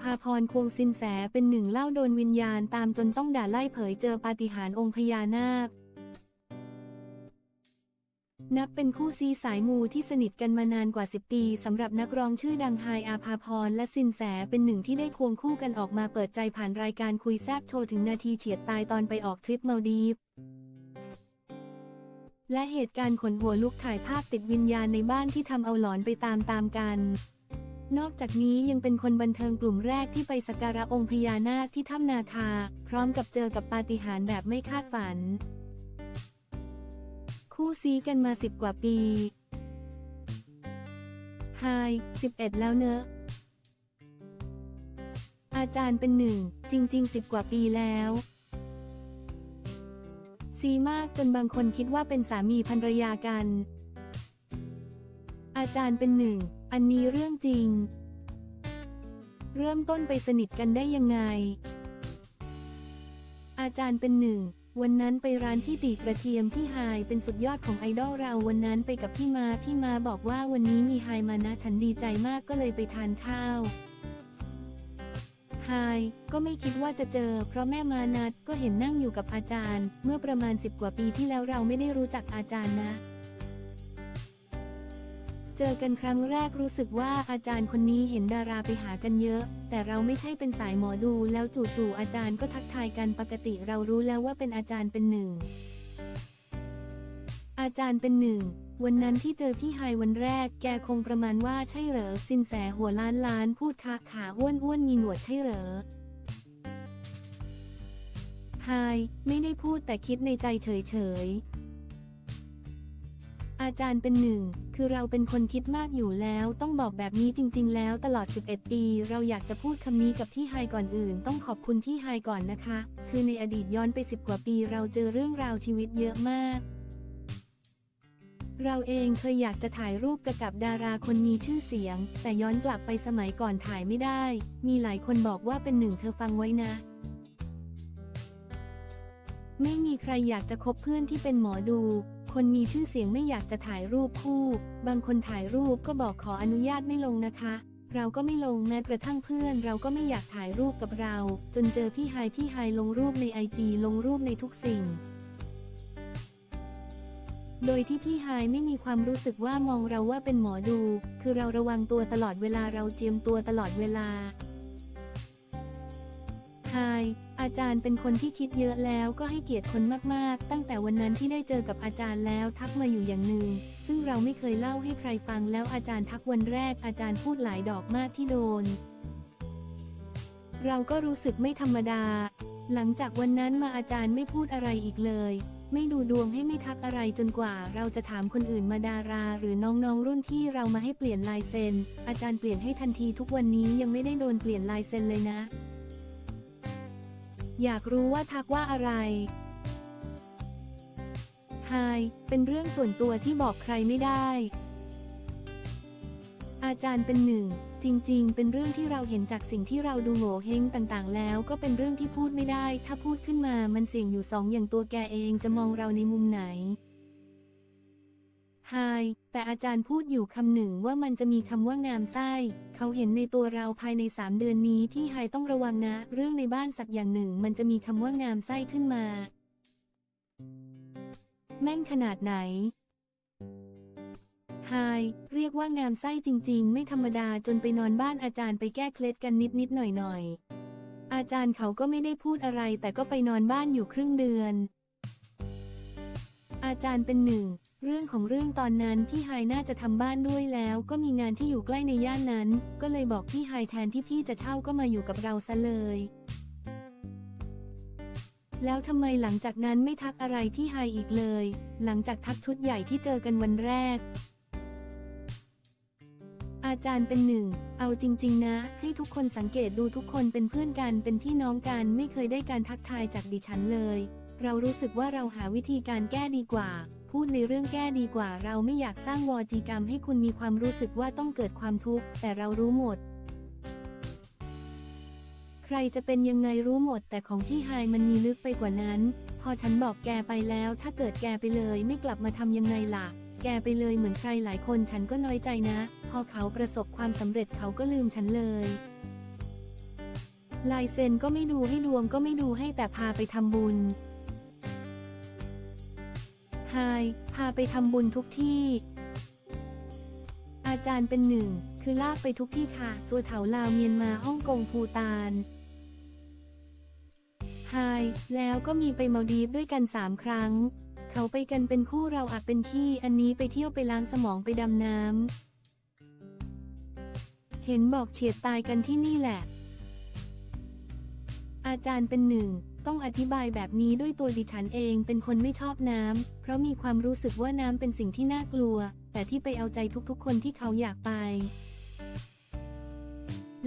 ภาพรควงสินแสเป็นหนึ่งเล่าโดนวิญญาณตามจนต้องด่าไล่เผยเจอปาฏิหาริย์องค์พญานาค นับเป็นคู่ซีสายมูที่สนิทกันมานานกว่า 10 ปีสำหรับนักร้องชื่อดังไฮายอาภาพรและสินแสเป็นหนึ่งที่ได้ควงคู่กันออกมาเปิดใจผ่านรายการคุยแซบโชว์ถึงนาทีเฉียดตายตอนไปออกทริปมาดีฟและเหตุการณ์ขนหัวลุกถ่ายภาพติดวิญญาณในบ้านที่ทำเอาหลอนไปตามตามๆกัน นอกจากนี้ยังเป็นคนบันเทิงกลุ่มแรกที่ไปสักการะองค์พญานาคที่ถ้ำนาคา พร้อมกับเจอกับปาฏิหาริย์แบบไม่คาดฝัน คู่ซีกันมาสิบกว่าปีไฮสิบเอ็ดแล้วเนอะ อาจารย์เป็นหนึ่ง จริงๆสิบกว่าปีแล้ว ซีมากจนบางคนคิดว่าเป็นสามีภรรยากัน อาจารย์เป็นหนึ่ง อันนี้เรื่องจริง เริ่มต้นไปสนิทกันได้ยังไง อาจารย์เป็นหนึ่ง วันนั้นไปร้านที่ตีกระเทียมที่ไฮเป็นสุดยอดของไอดอลเราวันนั้นไปกับพี่มาพี่มาบอกว่าวันนี้มีไฮมานะฉันดีใจมากก็เลยไปทานข้าวไฮก็ไม่คิดว่าจะเจอ เพราะแม่มานัดก็เห็นนั่งอยู่กับอาจารย์ เมื่อประมาณสิบกว่าปีที่แล้วเราไม่ได้รู้จักอาจารย์นะ เจอกันครั้งแรกรู้สึกว่าอาจารย์คนนี้เห็นดาราไปหากันเยอะ แต่เราไม่ใช่เป็นสายหมอดูแล้วจู่ๆอาจารย์ก็ทักทายกันปกติเรารู้แล้วว่าเป็นอาจารย์เป็นหนึ่ง อาจารย์เป็นหนึ่ง วันนั้นที่เจอพี่ไฮวันแรก แกคงประมาณว่าใช่เหรอสินแสหัวล้านล้านพูดขาขาอ้วนอ้วนมีหนวดใช่เหรอไฮไม่ได้พูดแต่คิดในใจเฉยเฉยๆ อาจารย์เป็นหนึ่ง คือเราเป็นคนคิดมากอยู่แล้ว ต้องบอกแบบนี้จริง ๆ แล้วตลอด 11 ปี เราอยากจะพูดคำนี้กับพี่ไฮก่อนอื่น ต้องขอบคุณพี่ไฮก่อนนะคะ คือในอดีตย้อนไป 10 กว่าปีเราเจอเรื่องราวชีวิตเยอะมาก เราเองเคยอยากจะถ่ายรูปกับกับดาราคนมีชื่อเสียง แต่ย้อนกลับไปสมัยก่อนถ่ายไม่ได้ มีหลายคนบอกว่าเป็นหนึ่งเธอฟังไว้นะไม่มีใครอยากจะคบเพื่อนที่เป็นหมอดู คนมีชื่อเสียงไม่อยากจะถ่ายรูปคู่ บางคนถ่ายรูปก็บอกขออนุญาตไม่ลงนะคะ เราก็ไม่ลงแม้กระทั่งเพื่อน เราก็ไม่อยากถ่ายรูปกับเรา จนเจอพี่ไฮพี่ไฮลงรูปในไอจีลงรูปในทุกสิ่ง โดยที่พี่ไฮไม่มีความรู้สึกว่ามองเราว่าเป็นหมอดู คือเราระวังตัวตลอดเวลาเราเจียมตัวตลอดเวลาไฮ อาจารย์เป็นคนที่คิดเยอะแล้วก็ให้เกียรติคนมากๆ ตั้งแต่วันนั้นที่ได้เจอกับอาจารย์แล้วทักมาอยู่อย่างหนึ่ง ซึ่งเราไม่เคยเล่าให้ใครฟังแล้วอาจารย์ทักวันแรกอาจารย์พูดหลายดอกมากที่โดน เราก็รู้สึกไม่ธรรมดา หลังจากวันนั้นมาอาจารย์ไม่พูดอะไรอีกเลย ไม่ดูดวงให้ไม่ทักอะไรจนกว่า เราจะถามคนอื่นมาดารา หรือน้องๆรุ่นพี่เรามาให้เปลี่ยนลายเซ็น อาจารย์เปลี่ยนให้ทันทีทุกวันนี้ยังไม่ได้โดนเปลี่ยนลายเซ็นเลยนะ อยากรู้ว่าทักว่าอะไรไฮเป็นเรื่องส่วนตัวที่บอกใครไม่ได้ อาจารย์เป็นหนึ่ง จริง ๆ เป็นเรื่องที่เราเห็นจากสิ่งที่เราดูโง่เฮงต่างๆ แล้วก็เป็นเรื่องที่พูดไม่ได้ ถ้าพูดขึ้นมามันเสี่ยงอยู่สองอย่างตัวแกเองจะมองเราในมุมไหน ไฮแต่อาจารย์พูดอยู่คำหนึ่งว่ามันจะมีคำว่างามไส้ เขาเห็นในตัวเราภายในสามเดือนนี้พี่ไฮต้องระวังนะ เรื่องในบ้านสักอย่างหนึ่ง มันจะมีคำว่างามไส้ขึ้นมา แม่นขนาดไหนไฮเรียกว่างามไส้จริง ๆ ไม่ธรรมดาจนไปนอนบ้านอาจารย์ไปแก้เคล็ดกันนิดๆหน่อยๆอาจารย์เขาก็ไม่ได้พูดอะไรแต่ก็ไปนอนบ้านอยู่ครึ่งเดือน อาจารย์เป็นหนึ่ง เรื่องของเรื่องตอนนั้นพี่ไฮน่าจะทำบ้านด้วยแล้ว ก็มีงานที่อยู่ใกล้ในย่านนั้น ก็เลยบอกพี่ไฮแทนที่พี่จะเช่าก็มาอยู่กับเราซะเลยแล้วทำไมหลังจากนั้นไม่ทักอะไรพี่ไฮอีกเลย หลังจากทักชุดใหญ่ที่เจอกันวันแรก อาจารย์เป็นหนึ่ง เอาจริง ๆ นะ ให้ทุกคนสังเกตดูทุกคนเป็นเพื่อนกันเป็นพี่น้องกันไม่เคยได้การทักทายจากดิฉันเลย เรารู้สึกว่าเราหาวิธีการแก้ดีกว่า พูดในเรื่องแก้ดีกว่า เราไม่อยากสร้างวอจีกรรมให้คุณมีความรู้สึกว่าต้องเกิดความทุกข์ แต่เรารู้หมด ใครจะเป็นยังไงรู้หมด แต่ของพี่ไฮมันมีลึกไปกว่านั้น พอฉันบอกแกไปแล้ว ถ้าเกิดแกไปเลยไม่กลับมาทำยังไงล่ะ แกไปเลยเหมือนใครหลายคนฉันก็น้อยใจนะ พอเขาประสบความสำเร็จเขาก็ลืมฉันเลยลายเซ็นก็ไม่ดูให้ดวงก็ไม่ดูให้แต่พาไปทำบุญ ไฮพาไปทำบุญทุกที่ อาจารย์เป็นหนึ่ง คือลากไปทุกที่ค่ะ สัวเถาลาวเมียนมาฮ่องกงภูตานไฮแล้วก็มีไปมาดีฟด้วยกันสามครั้ง เขาไปกันเป็นคู่เราอาจเป็นขี้อันนี้ไปเที่ยวไปล้างสมองไปดำน้ำ เห็นบอกเฉียดตายกันที่นี่แหละ อาจารย์เป็นหนึ่ง ต้องอธิบายแบบนี้ด้วยตัวดิฉันเองเป็นคนไม่ชอบน้ำ เพราะมีความรู้สึกว่าน้ำเป็นสิ่งที่น่ากลัว แต่ที่ไปเอาใจทุกๆ คนที่เขาอยากไป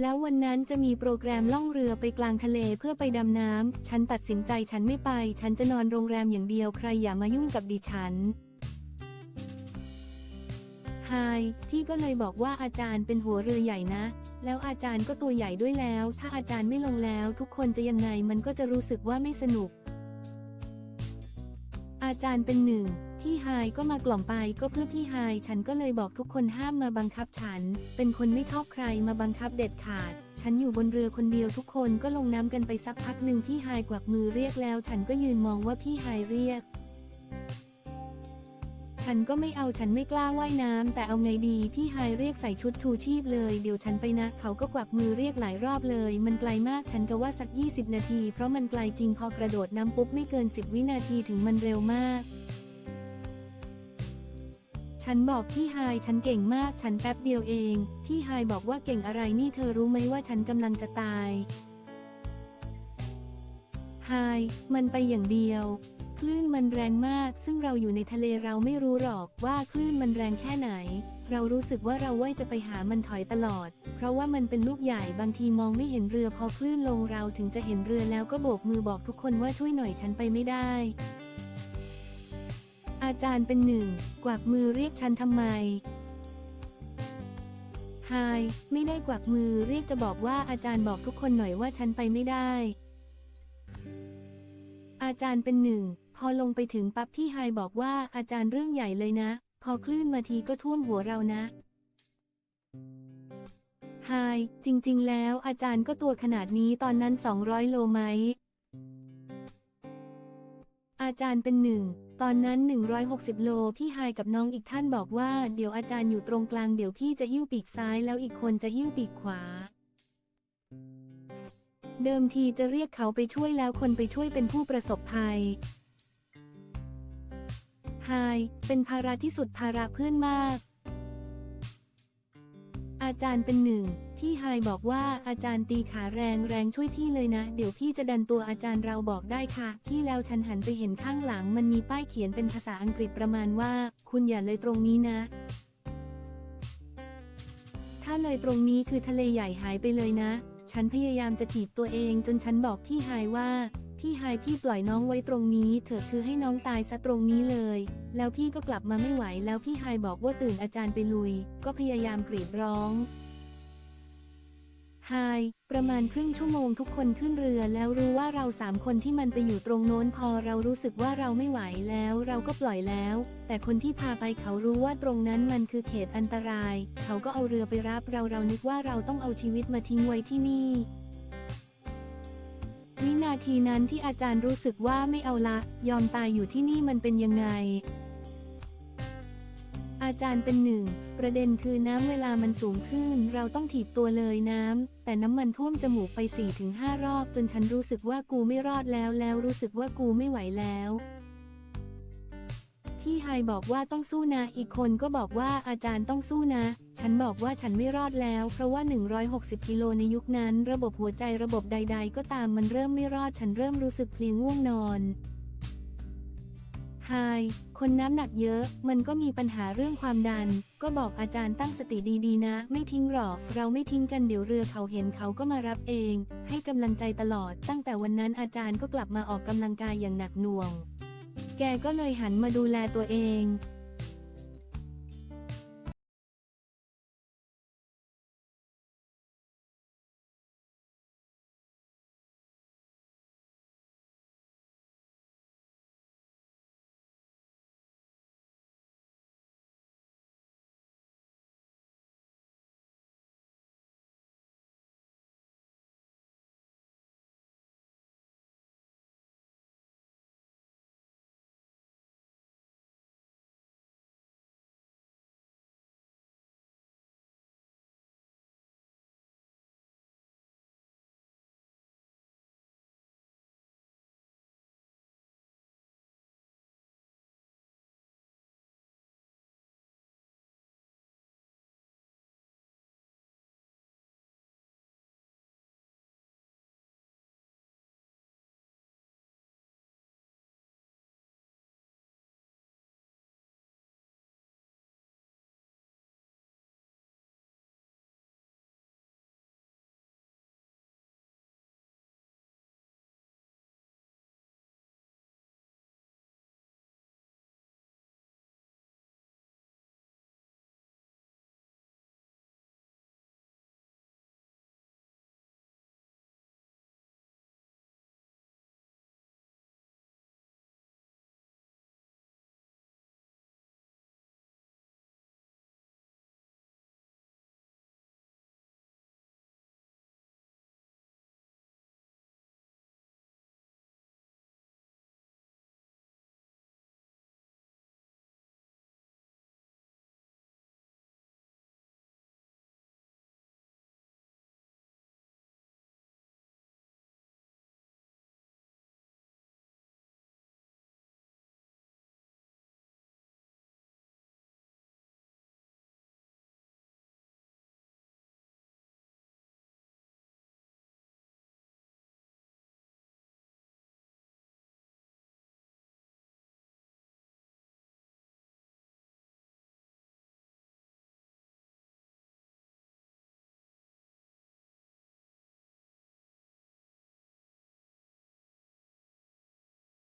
แล้ววันนั้นจะมีโปรแกรมล่องเรือไปกลางทะเลเพื่อไปดำน้ำ ฉันตัดสินใจฉันไม่ไป ฉันจะนอนโรงแรมอย่างเดียวใครอย่ามายุ่งกับดิฉัน ไฮพี่ก็เลยบอกว่าอาจารย์เป็นหัวเรือใหญ่นะ แล้วอาจารย์ก็ตัวใหญ่ด้วยแล้ว ถ้าอาจารย์ไม่ลงแล้ว ทุกคนจะยังไงมันก็จะรู้สึกว่าไม่สนุก อาจารย์เป็นหนึ่งพี่ไฮก็มากล่อมไปก็เพื่อพี่ไฮฉันก็เลยบอกทุกคนห้ามมาบังคับฉัน เป็นคนไม่ชอบใครมาบังคับเด็ดขาด ฉันอยู่บนเรือคนเดียวทุกคนก็ลงน้ำกันไปสักพักหนึ่งพี่ไฮกวักมือเรียกแล้ว ฉันก็ยืนมองว่าพี่ไฮเรียก ฉันก็ไม่เอาฉันไม่กล้าว่ายน้ำแต่เอาไงดีพี่ไฮเรียกใส่ชุดทูชีพเลย เดี๋ยวฉันไปนะ เขาก็กวักมือเรียกหลายรอบเลย มันไกลมากฉันก็ว่าสัก 20 นาที เพราะมันไกลจริงพอกระโดดน้ำปุ๊บไม่เกิน 10 วินาทีถึงมันเร็วมากฉันบอกพี่ไฮฉันเก่งมาก ฉันแป๊บเดียวเอง พี่ไฮบอกว่าเก่งอะไรนี่เธอรู้ไหมว่าฉันกำลังจะตายไฮมันไปอย่างเดียว คลื่นมันแรงมาก ซึ่งเราอยู่ในทะเลเราไม่รู้หรอกว่าคลื่นมันแรงแค่ไหน เรารู้สึกว่าเราว่ายจะไปหามันถอยตลอด เพราะว่ามันเป็นลูกใหญ่บางทีมองไม่เห็นเรือพอคลื่นลงเราถึงจะเห็นเรือแล้วก็โบกมือบอกทุกคนว่าช่วยหน่อยฉันไปไม่ได้ อาจารย์เป็นหนึ่ง กวักมือเรียกฉันทำไมไฮไม่ได้กวักมือเรียกจะบอกว่าอาจารย์บอกทุกคนหน่อยว่าฉันไปไม่ได้อาจารย์เป็นหนึ่ง พอลงไปถึงปั๊บพี่ไฮบอกว่าอาจารย์เรื่องใหญ่เลยนะ พอคลื่นมาทีก็ท่วมหัวเรานะไฮจริง ๆ แล้วอาจารย์ก็ตัวขนาดนี้ตอนนั้น 200 โลไหม อาจารย์เป็นหนึ่ง ตอนนั้น 160 โล พี่ไฮกับน้องอีกท่านบอกว่า เดี๋ยวอาจารย์อยู่ตรงกลางเดี๋ยวพี่จะหิ้วปีกซ้ายแล้วอีกคนจะหิ้วปีกขวา เดิมทีจะเรียกเขาไปช่วยแล้วคนไปช่วยเป็นผู้ประสบภัย ไฮ เป็นภาระที่สุดภาระเพื่อนมาก อาจารย์เป็นหนึ่ง พี่ไฮบอกว่าอาจารย์ตีขาแรงแรงช่วยพี่เลยนะ เดี๋ยวพี่จะดันตัวอาจารย์เราบอกได้ค่ะ พี่แล้วฉันหันไปเห็นข้างหลัง มันมีป้ายเขียนเป็นภาษาอังกฤษประมาณว่า คุณอย่าเลยตรงนี้นะ ถ้าเลยตรงนี้คือทะเลใหญ่หายไปเลยนะ ฉันพยายามจะถีบตัวเองจนฉันบอกพี่ไฮว่า พี่ไฮพี่ปล่อยน้องไว้ตรงนี้ เถอะคือให้น้องตายซะตรงนี้เลย แล้วพี่ก็กลับมาไม่ไหวแล้วพี่ไฮบอกว่าตื่นอาจารย์ไปลุย ก็พยายามกรีดร้องไฮประมาณครึ่งชั่วโมงทุกคนขึ้นเรือแล้วรู้ว่าเราสามคนที่มันไปอยู่ตรงโน้นพอเรารู้สึกว่าเราไม่ไหวแล้วเราก็ปล่อยแล้ว แต่คนที่พาไปเขารู้ว่าตรงนั้นมันคือเขตอันตราย เขาก็เอาเรือไปรับเราเรานึกว่าเราต้องเอาชีวิตมาทิ้งไว้ที่นี่ วินาทีนั้นที่อาจารย์รู้สึกว่าไม่เอาละ ยอมตายอยู่ที่นี่มันเป็นยังไง อาจารย์เป็นหนึ่ง ประเด็นคือน้ำเวลามันสูงขึ้น เราต้องถีบตัวเลยน้ำ แต่น้ำมันท่วมจมูกไป4-5รอบ จนฉันรู้สึกว่ากูไม่รอดแล้วแล้วรู้สึกว่ากูไม่ไหวแล้ว พี่ไฮบอกว่าต้องสู้นะ อีกคนก็บอกว่าอาจารย์ต้องสู้นะ ฉันบอกว่าฉันไม่รอดแล้ว เพราะว่า 160 กิโลในยุคนั้น ระบบหัวใจระบบใด ๆ ก็ตามมันเริ่มไม่รอด ฉันเริ่มรู้สึกเพลียง่วงนอนไฮคนน้ำหนักเยอะ มันก็มีปัญหาเรื่องความดัน ก็บอกอาจารย์ตั้งสติดีๆนะ ไม่ทิ้งหรอก เราไม่ทิ้งกันเดี๋ยวเรือเขาเห็นเขาก็มารับเอง ให้กำลังใจตลอด ตั้งแต่วันนั้นอาจารย์ก็กลับมาออกกำลังกายอย่างหนักหน่วง แกก็เลยหันมาดูแลตัวเอง